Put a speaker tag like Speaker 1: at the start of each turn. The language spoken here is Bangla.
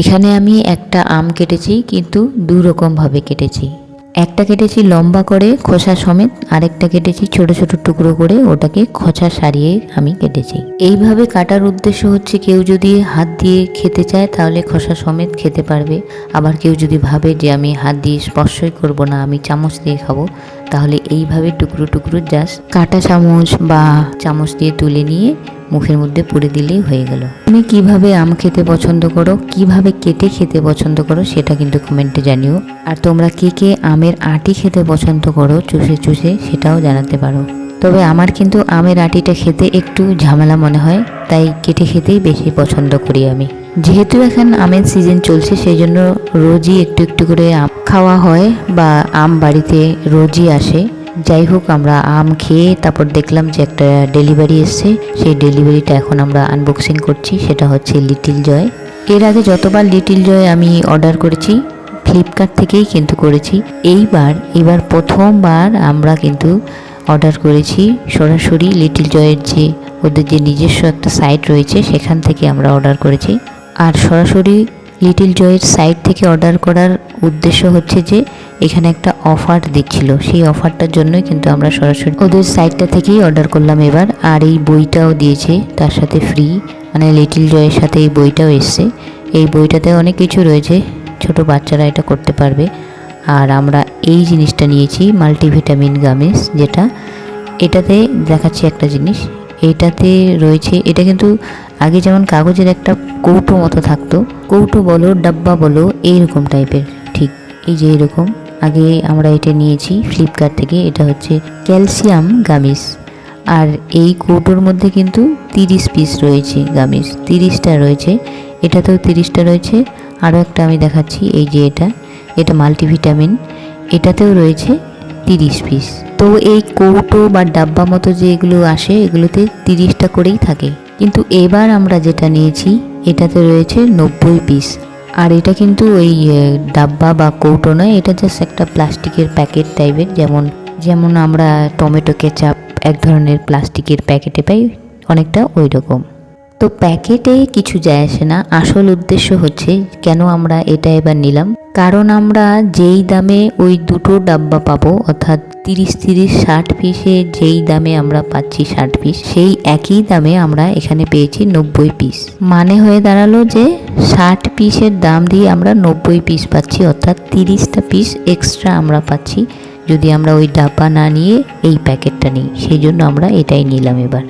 Speaker 1: এখানে আমি একটা আম কেটেছি, কিন্তু দু রকমভাবে কেটেছি। একটা কেটেছি লম্বা করে খোসা সমেত, আরেকটা কেটেছি ছোট ছোট টুকরো করে ওটাকে খোসা সারিয়ে আমি কেটেছি। এইভাবে কাটার উদ্দেশ্য হচ্ছে কেউ যদি হাত দিয়ে খেতে চায় তাহলে খোসা সমেত খেতে পারবে। আবার কেউ যদি ভাবে যে আমি হাত দিয়ে স্পর্শই করব না, আমি চামচ দিয়ে খাব তাহলে এইভাবে টুকরো টুকরো জাস্ট কাটা চামচ বা চামচ দিয়ে তুলে নিয়ে মুখের মধ্যে পুরে দিলেই হয়ে গেল। তুমি কীভাবে আম খেতে পছন্দ করো, কীভাবে কেটে খেতে পছন্দ করো সেটা কিন্তু কমেন্টে জানিও। আর তোমরা কে কে আমের আটি খেতে পছন্দ করো, চুষে চুষে সেটাও জানাতে পারো। তবে আমার কিন্তু আমের আটিটা খেতে একটু ঝামেলা মনে হয়, তাই কেটে খেতেই বেশি পছন্দ করি আমি। যেহেতু এখন আমের সিজন চলছে, সেই জন্য রোজই একটু একটু করে আম খাওয়া হয় বা আম বাড়িতে রোজই আসে। যাই হোক, আমরা আম খেয়ে তারপর দেখলাম যে একটা ডেলিভারি এসছে। সেই ডেলিভারিটা এখন আমরা আনবক্সিং করছি, সেটা হচ্ছে লিটিল জয় এর আগে যতবার লিটিল জয় আমি অর্ডার করেছি ফ্লিপকার্ট থেকেই কিন্তু করেছি। এইবার, এবার প্রথমবার আমরা কিন্তু অর্ডার করেছি। সরাসরি লিটিল জয়ের যে, ওদের যে নিজস্ব একটা সাইট রয়েছে, সেখান থেকে আমরা অর্ডার করেছি। আর সরাসরি লিটিল জয়ের সাইট থেকে অর্ডার করার উদ্দেশ্য হচ্ছে যে, এখানে একটা অফার দিচ্ছিল। সেই অফারটার জন্যই কিন্তু আমরা সরাসরি ওদের সাইটটা থেকেই অর্ডার করলাম এবার। আর এই বইটাও দিয়েছে, তার সাথে ফ্রি মানে লিটিল জয়ের সাথে এই বইটাও এসছে। এই বইটাতে অনেক কিছু রয়েছে। ছোট বাচ্চারা এটা করতে পারবে। আর আমরা এই জিনিসটা নিয়েছি মাল্টিভিটামিন গামিস যেটা, এটাতে দেখাচ্ছি একটা জিনিস। এটাতে রয়েছে, এটা কিন্তু আগে যেমন কাগজের একটা কৌটো মতো থাকতো, কৌটো বলো, ডাব্বা বলো, এইরকম টাইপের, ঠিক এই যে এরকম। আগে আমরা এটা নিয়েছি ফ্লিপকার্ট থেকে, এটা হচ্ছে ক্যালসিয়াম গামিস। আর এই কৌটোর মধ্যে কিন্তু তিরিশ পিস রয়েছে গামিস, তিরিশটা রয়েছে, এটাতেও তিরিশটা রয়েছে। আরও একটা আমি দেখাচ্ছি, এই যে এটা এটা মাল্টিভিটামিন, এটাতেও রয়েছে তিরিশ পিস। তো এই কৌটো বা ডাব্বা মতো যে এগুলো আসে, এগুলোতে তিরিশটা করেই থাকে। কিন্তু এবার আমরা যেটা নিয়েছি, এটাতে রয়েছে নব্বই পিস আর এটা কিন্তু ওই ডাব্বা বা কৌটো নয়, এটা জাস্ট একটা প্লাস্টিকের প্যাকেট টাইপের যেমন যেমন আমরা টমেটো কেচাপ এক ধরনের প্লাস্টিকের প্যাকেটে পাই, অনেকটা ওই রকম তো প্যাকেটে কিছু যায় আসে না। আসল উদ্দেশ্য হচ্ছে কেন আমরা এটা এবার নিলাম। কারণ আমরা যেই দামে ওই দুটো ডাব্বা পাবো, অর্থাৎ তিরিশ তিরিশ ষাট পিসে যেই দামে আমরা পাচ্ছি ষাট পিস, সেই একই দামে আমরা এখানে পেয়েছি নব্বই পিস। মানে হয়ে দাঁড়াল যে ষাট পিসের দাম দিয়ে আমরা নব্বই পিস পাচ্ছি, অর্থাৎ তিরিশটা পিস এক্সট্রা আমরা পাচ্ছি। যদি আমরা ওই ডাব্বা না নিয়ে এই প্যাকেটটা নিই, সেই জন্য আমরা এটাই নিলাম এবার।